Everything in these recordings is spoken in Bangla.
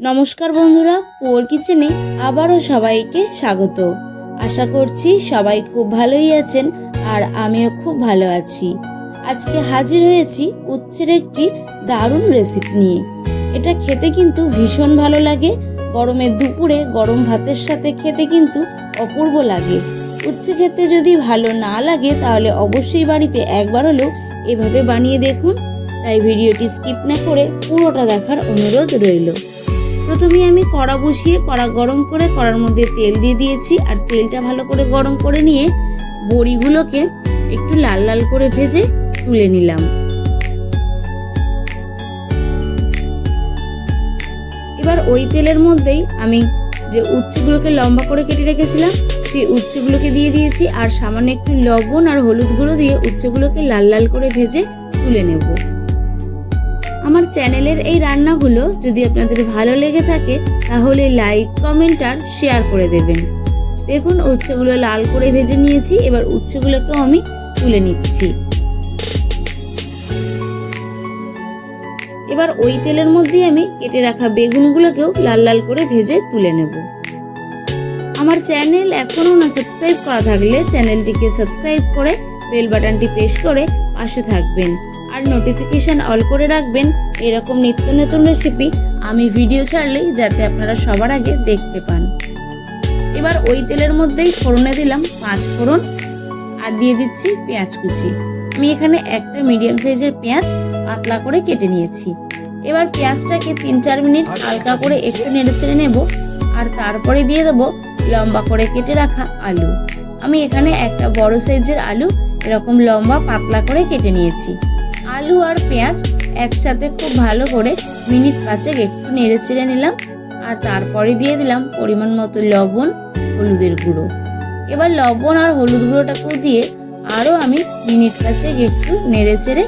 নমস্কার বন্ধুরা, পোর কিচেনে আবারও সবাইকে স্বাগত। আশা করছি সবাই খুব ভালোই আছেন আর আমিও খুব ভালো আছি। আজকে হাজির হয়েছি উচ্ছের একটি দারুণ রেসিপি নিয়ে। এটা খেতে কিন্তু ভীষণ ভালো লাগে, গরমে দুপুরে গরম ভাতের সাথে খেতে কিন্তু অপূর্ব লাগে। উচ্ছে খেতে যদি ভালো না লাগে তাহলে অবশ্যই বাড়িতে একবার হলেও এভাবে বানিয়ে দেখুন। তাই ভিডিওটি স্কিপ না করে পুরোটা দেখার অনুরোধ রইল। প্রথমে আমি কড়া বসিয়ে, কড়া গরম করে কড়ার মধ্যে তেল দিয়ে দিয়েছি আর তেলটা ভালো করে গরম করে নিয়ে বড়িগুলোকে একটু লাল লাল করে ভেজে তুলে নিলাম। এবার ওই তেলের মধ্যেই আমি যে উচ্ছেগুলোকে লম্বা করে কেটে রেখেছিলাম, সেই উচ্ছেগুলোকে দিয়ে দিয়েছি আর সামান্য একটু লবণ আর হলুদ গুঁড়ো দিয়ে উচ্ছেগুলোকে লাল লাল করে ভেজে তুলে নেব। আমার চ্যানেলের এই রান্নাগুলো যদি আপনাদের ভালো লেগে থাকে, তাহলে লাইক কমেন্ট আর শেয়ার করে দেবেন। দেখুন, উচ্ছেগুলো লাল করে ভেজে নিয়েছি, এবার উচ্ছেগুলোকেও আমি তুলে নিচ্ছি। এবার ওই তেলের মধ্যে আমি কেটে রাখা বেগুনগুলোকেও লাল লাল করে ভেজে তুলে নেব। আমার চ্যানেল এখনও না সাবস্ক্রাইব করা থাকলে চ্যানেলটিকে সাবস্ক্রাইব করে বেল বাটনটি প্রেস করে পাশে থাকবেন। আর নোটিফিকেশান অল করে রাখবেন। এরকম নিত্য নতুন রেসিপি আমি ভিডিও ছাড়লেই যাতে আপনারা সবার আগে দেখতে পান। এবার ওই তেলের মধ্যেই ফোড়নে দিলাম পাঁচ ফোড়ন আর দিয়ে দিচ্ছি পেঁয়াজ কুচি। আমি এখানে একটা মিডিয়াম সাইজের পেঁয়াজ পাতলা করে কেটে নিয়েছি। এবার পেঁয়াজটাকে তিন চার মিনিট হালকা করে একটু নেড়ে চেড়ে নেব আর তারপরে দিয়ে দেবো লম্বা করে কেটে রাখা আলু। আমি এখানে একটা বড় সাইজের আলু এরকম লম্বা পাতলা করে কেটে নিয়েছি। আলু আর পেঁয়াজ একসাথে খুব ভালো করে মিনিট পাঁচেক একটু নেড়ে চেড়ে নিলাম। আর তারপরে দিয়ে দিলাম পরিমাণ মতো লবণ, হলুদের গুঁড়ো। এবার লবণ আর হলুদ গুঁড়োটাকেও দিয়ে আরও আমি মিনিট পাঁচেক একটু নেড়ে চেড়ে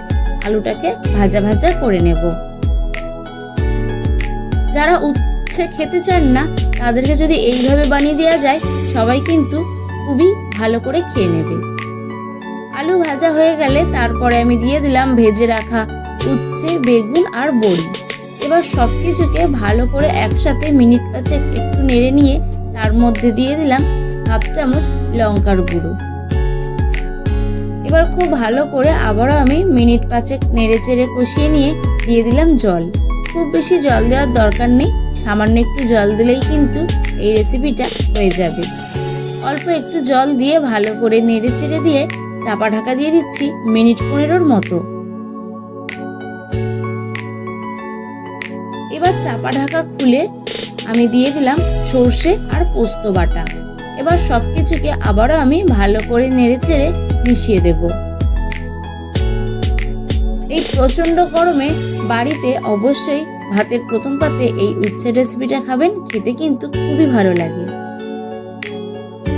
আলুটাকে ভাজা ভাজা করে নেব। যারা উচ্ছে খেতে চান না, তাদেরকে যদি এইভাবে বানিয়ে দেওয়া যায়, সবাই কিন্তু খুবই ভালো করে খেয়ে নেবে। আলু ভাজা হয়ে গেলে তারপরে আমি দিয়ে দিলাম ভেজে রাখা উচ্ছে, বেগুন আর বড়ি। এবার সব কিছুকে ভালো করে একসাথে মিনিট পাঁচেক একটু নেড়ে নিয়ে তার মধ্যে দিয়ে দিলাম হাফ চামচ লঙ্কার গুঁড়ো। এবার খুব ভালো করে আবারও আমি মিনিট পাঁচেক নেড়ে চেড়ে কষিয়ে নিয়ে দিয়ে দিলাম জল। খুব বেশি জল দেওয়ার দরকার নেই, সামান্য একটু জল দিলেই কিন্তু এই রেসিপিটা হয়ে যাবে। অল্প একটু জল দিয়ে ভালো করে নেড়ে চেড়ে দিয়ে চাপা ঢাকা দিয়ে দিচ্ছি মিনিট পনেরোর মতো। এবার চাপা ঢাকা খুলে আমি দিয়ে দিলাম সর্ষে আর পোস্ত বাটা। এবার সব কিছুকে আবারও আমি ভালো করে নেড়ে চেড়ে মিশিয়ে দেব। এই প্রচণ্ড গরমে বাড়িতে অবশ্যই ভাতের প্রথম পাতে এই উচ্ছে রেসিপিটা খাবেন, খেতে কিন্তু খুবই ভালো লাগে।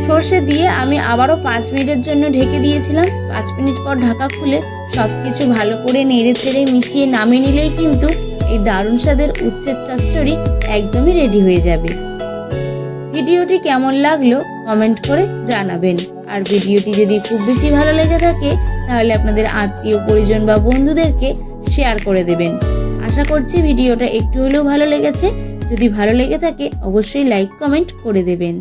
সর্ষে দিয়ে আমি আবারও পাঁচ মিনিটের জন্য ঢেকে দিয়েছিলাম। পাঁচ মিনিট পর ঢাকা খুলে সব কিছু ভালো করে নেড়ে চেড়ে মিশিয়ে নামিয়ে নিলেই কিন্তু এই দারুণ স্বাদের উচ্ছের চচ্চড়ি একদমই রেডি হয়ে যাবে। ভিডিওটি কেমন লাগল কমেন্ট করে জানাবেন। আর ভিডিওটি যদি খুব বেশি ভালো লেগে থাকে, তাহলে আপনাদের আত্মীয়, পরিজন বা বন্ধুদেরকে শেয়ার করে দেবেন। আশা করছি ভিডিওটা একটু হলেও ভালো লেগেছে। যদি ভালো লেগে থাকে, অবশ্যই লাইক কমেন্ট করে দেবেন।